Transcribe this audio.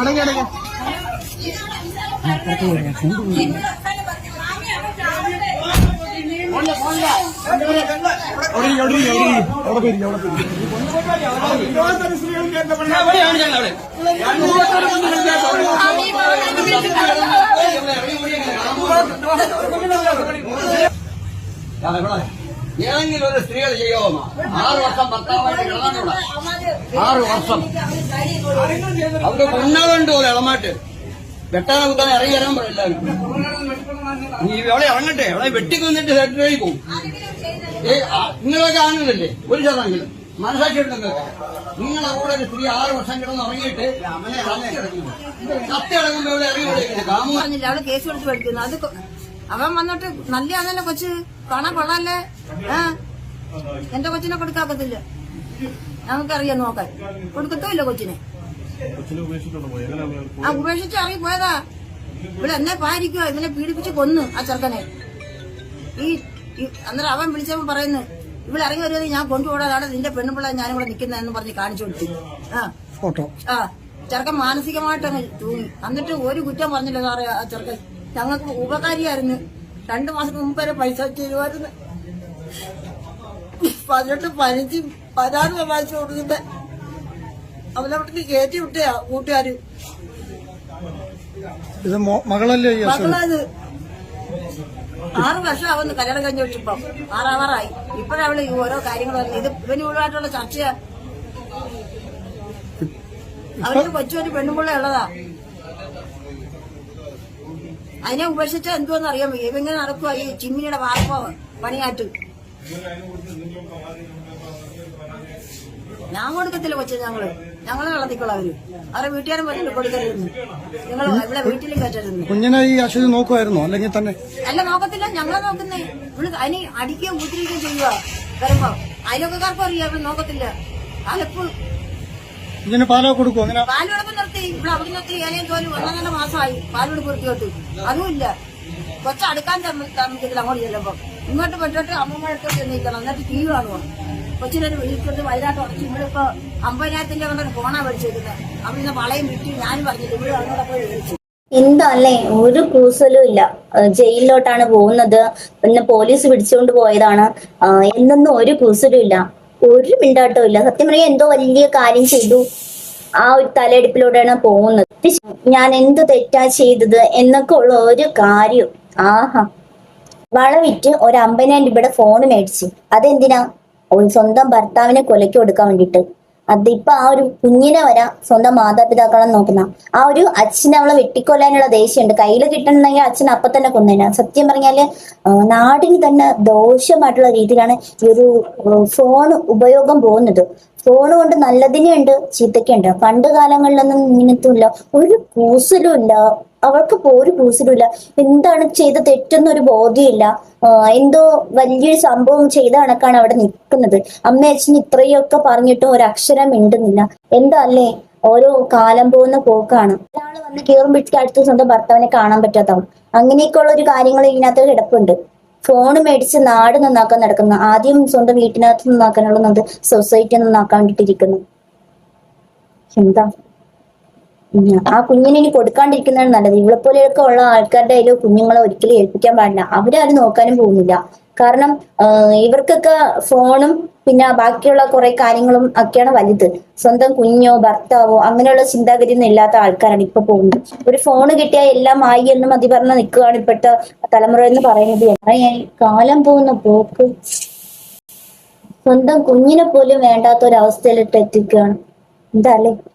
അടങ്ങി അടങ്ങി അവിടെ ഇരിക്ക്, അവിടെ ഇരിക്ക്, അവിടെ ഇരിക്ക്. അവിടെ പോയി ഇരിക്ക്, അവിടെ പോയി ഇരിക്ക്. ഏതെങ്കിലും ഒരു സ്ത്രീകൾ ചെയ്യാമോ ആറ് വർഷം ഭർത്താവായിട്ട് കിടന്നിട്ടുള്ള ആറ് വർഷം അവർക്ക് കുഞ്ഞുണ്ട് പോലെ ഇളമാട്ട്. വെട്ടാതെ കുത്താൻ ഇറങ്ങി തരാൻ പറയില്ല നീ എവിടെ ഇറങ്ങട്ടെ? എവിടെ വെട്ടിക്കൊന്നിട്ട് സെക്രട്ടറി പോകും. ഏ നിങ്ങളൊക്കെ ആണെന്നല്ലേ ഒരു ശതമാനം. മനസ്സാക്കിയിട്ട് നിങ്ങൾക്ക് നിങ്ങളെ കൂടെ ഒരു സ്ത്രീ ആറ് വർഷം കിടന്ന് ഇറങ്ങിയിട്ട് കത്തി ഇറങ്ങുമ്പോ ഇവിടെ ഇറങ്ങി അവിടെ കേസ് കൊടുത്ത് പഠിക്കുന്നു. അത് അവൻ വന്നിട്ട് നല്ലതാണല്ലോ കൊച്ച്. കാണാൻ കൊള്ളാല്ലേ? ആ? എന്റെ കൊച്ചിനെ കൊടുക്കാക്കത്തില്ല നമുക്കറിയാം നോക്കാൻ കൊടുക്കത്തുമില്ല കൊച്ചിനെ. ആ ഉപേക്ഷിച്ച് ഇറങ്ങി പോയതാ ഇവിടെ എന്നെ പാരിക്കുക ഇവനെ പീഡിപ്പിച്ച് കൊന്നു ആ ചെറുക്കനെ. ഈ അന്നേരം അവൻ വിളിച്ചപ്പോ പറയുന്നു ഇവിടെ ഇറങ്ങി വരുന്നത് ഞാൻ കൊണ്ടുപോടാതാണ് നിന്റെ പെണ്ണുപിള്ള ഞാനും കൂടെ നിൽക്കുന്നതെന്ന് പറഞ്ഞ് കാണിച്ചു കൊടുത്തു ആ. ഫോട്ടോ. ആ. ചെറുക്കൻ മാനസികമായിട്ട് അങ്ങ് തൂങ്ങി. എന്നിട്ട് ഒരു കുറ്റം പറഞ്ഞില്ല സാറേ ആ ചെറുക്കൻ. ഞങ്ങൾക്ക് ഉപകാരിയായിരുന്നു. രണ്ടു മാസം മുമ്പ് വരെ പൈസ ചെയ്യുമായിരുന്നു പതിനെട്ട് പതിനഞ്ച് പതിനാറ് പ്രാവശ്യം കൊടുക്കുന്ന അവനവിടേക്ക് കയറ്റി വിട്ടയാ കൂട്ടുകാര്. ഇത് മകളല്ലേ മകളത് ആറ് വർഷം ആവുന്നു കല്യാണം കഴിഞ്ഞ് വെച്ചപ്പം ആറാവാറായി ഇപ്പോഴവൾ ഈ ഓരോ കാര്യങ്ങൾ ഇത് ഇവന് ഇവളുമായിട്ടുള്ള ചർച്ചയാ. അവർക്ക് കൊച്ചൊരു പെണ്ണുമ്പിള്ള ഉള്ളതാ. അതിനെ ഉപേക്ഷിച്ച എന്തോന്ന് അറിയാൻ ഇവങ്ങനെ നടക്കുക ഈ ചിമ്മിനിയുടെ വാർപ്പ പണിയായിട്ട്. ഞാൻ കൊടുക്കത്തില്ല കൊച്ചു ഞങ്ങൾ. ഞങ്ങളെ കളത്തിക്കൊള്ളാം അവർ. അവരെ വീട്ടുകാരും പറഞ്ഞിട്ട് കൊടുക്കരുതെന്ന് നിങ്ങൾ ഇവിടെ വീട്ടിലും കയറ്റരുതെന്ന് കുഞ്ഞിനെ ഈ അശ്വതി നോക്കുമായിരുന്നോ അല്ലെങ്കിൽ തന്നെ അല്ല നോക്കത്തില്ല. ഞങ്ങളെ നോക്കുന്നേ. ഇവിടെ അതിന് അടിക്കുകയും കൂത്തിരിക്കുകയും ചെയ്യുക. വരുമ്പോ അയലൊക്കെക്കാർക്കും അറിയാം. ഇവിടെ നോക്കത്തില്ല. അതെപ്പോ ഇതിന് പാലോ കൊടുക്കും അങ്ങനെ പാലുകൊടുപ്പ് നിർത്തി. ഇവിടെ അവിടെ നിർത്തി ഏലയും തോലും ഒന്നാം ഒന്നര മാസമായി. പാലുകൊടുപ്പ് നിർത്തിയോട്ട്. അതുമില്ല. കൊച്ചടുക്കാൻ താമസിക്കത്തില്ല അങ്ങോട്ട് ചെല്ലുമ്പോ. ഇങ്ങോട്ട് പറ്റോട്ട് അമ്മമാരൊക്കെ ചെന്നിരിക്കണം എന്നിട്ട് ടി വി കാണുക കൊച്ചിനൊരു വീട്ടിൽ വലുതായിട്ട് ഉടച്ചു ഇവിടെ ഇപ്പൊ അമ്പതിനായിരത്തിന്റെ കൊണ്ടൊരു ഫോണാ മേടിച്ചേക്കുന്നത് അവിടുന്ന് വളയും വിറ്റു ഞാനും പറഞ്ഞിട്ട് ഇവിടെ അങ്ങോട്ട് പോയി മേടിച്ചു എന്താ അല്ലേ? ഒരു കൂസലും ഇല്ല. ജയിലിലോട്ടാണ് പോകുന്നത്. പിന്നെ പോലീസ് പിടിച്ചുകൊണ്ട് പോയതാണ്. എന്നൊന്നും ഒരു കൂസലും ഇല്ല. ഒരു മിണ്ടാട്ടവും ഇല്ല. സത്യം പറയാൻ എന്തോ വലിയ കാര്യം ചെയ്തു. ആ ഒരു തലയെടുപ്പിലൂടെയാണ് പോകുന്നത്. ഞാൻ എന്ത് തെറ്റാ ചെയ്തത് എന്നൊക്കെ ഉള്ള ഒരു കാര്യം. ആഹാ. വളവിറ്റ് ഒരു അമ്പതിനായിരം രൂപയുടെ ഫോൺ മേടിച്ചു. അതെന്തിനാ? ഒരു സ്വന്തം ഭർത്താവിനെ കൊലയ്ക്ക് കൊടുക്കാൻ വേണ്ടിട്ട് അതിപ്പോ ആ ഒരു കുഞ്ഞിനെ വരാ സ്വന്തം മാതാപിതാക്കളെ നോക്കുന്ന ആ ഒരു അച്ഛനെ അവളെ വെട്ടിക്കൊല്ലാനുള്ള ദേഷ്യമുണ്ട്. കയ്യിൽ കിട്ടണമെങ്കിൽ അച്ഛൻ അപ്പൊ തന്നെ കൊന്നേന. സത്യം പറഞ്ഞാൽ നാടിന് തന്നെ ദോഷമായിട്ടുള്ള രീതിയിലാണ് ഈ ഒരു ഫോൺ ഉപയോഗം പോകുന്നത്. ഫോൺ കൊണ്ട് നല്ലതിനുണ്ട് ചീത്തക്കുണ്ട് പണ്ട് കാലങ്ങളിലൊന്നും ഇങ്ങനത്തെ ഇല്ല ഒരു കൂസലും ഇല്ല. അവൾക്ക് ഒരു കൂസലും എന്താണ് ചെയ്ത തെറ്റെന്നൊരു ബോധ്യമില്ല. എന്തോ വലിയൊരു സംഭവം ചെയ്ത കണക്കാണ് അവിടെ നിൽക്കുന്നത്. അമ്മ അച്ഛൻ ഇത്രയൊക്കെ പറഞ്ഞിട്ടും ഒരു അക്ഷരം മിണ്ടുന്നില്ല. എന്താ അല്ലേ? ഓരോ കാലം പോകുന്ന പോക്കാണ്. ഒരാൾ വന്ന് കീറുമ്പോഴേക്ക് അടുത്ത സ്വന്തം ഭർത്താവിനെ കാണാൻ പറ്റാത്താവും അങ്ങനെയൊക്കെയുള്ള ഒരു കാര്യങ്ങൾ ഇതിനകത്ത് കിടപ്പുണ്ട്. ഫോൺ മേടിച്ച് നാട് നന്നാക്കാൻ നടക്കുന്നു. ആദ്യം സ്വന്തം വീട്ടിനകത്ത് നന്നാക്കാനുള്ളത് സൊസൈറ്റി നന്നാക്കാൻ വേണ്ടിട്ടിരിക്കുന്നു എന്താ. ആ കുഞ്ഞിനെ ഇനി കൊടുക്കാണ്ടിരിക്കുന്നതാണ് നല്ലത്. ഇവിടെ പോലെയൊക്കെ ഉള്ള ആൾക്കാരുടെ കയ്യിൽ കുഞ്ഞുങ്ങളെ ഒരിക്കലും ഏൽപ്പിക്കാൻ പാടില്ല. അവരത് നോക്കാനും പോകുന്നില്ല. കാരണം ഇവർക്കൊക്കെ ഫോണും പിന്നെ ബാക്കിയുള്ള കുറെ കാര്യങ്ങളും ഒക്കെയാണ് വലുത്. സ്വന്തം കുഞ്ഞോ ഭർത്താവോ അങ്ങനെയുള്ള ചിന്താഗതി ഒന്നും ഇല്ലാത്ത ആൾക്കാരാണ് ഇപ്പൊ പോകുന്നത്. ഒരു ഫോൺ കിട്ടിയാൽ എല്ലാം ആയി എന്ന് മതി പറഞ്ഞ് നിൽക്കുകയാണ് ഇപ്പോഴത്തെ തലമുറ എന്ന് പറയുന്നത്. കാലം പോകുന്ന പോക്ക് സ്വന്തം കുഞ്ഞിനെ പോലും വേണ്ടാത്ത ഒരു അവസ്ഥയിലിട്ട് എത്തിക്കുകയാണ്. എന്താ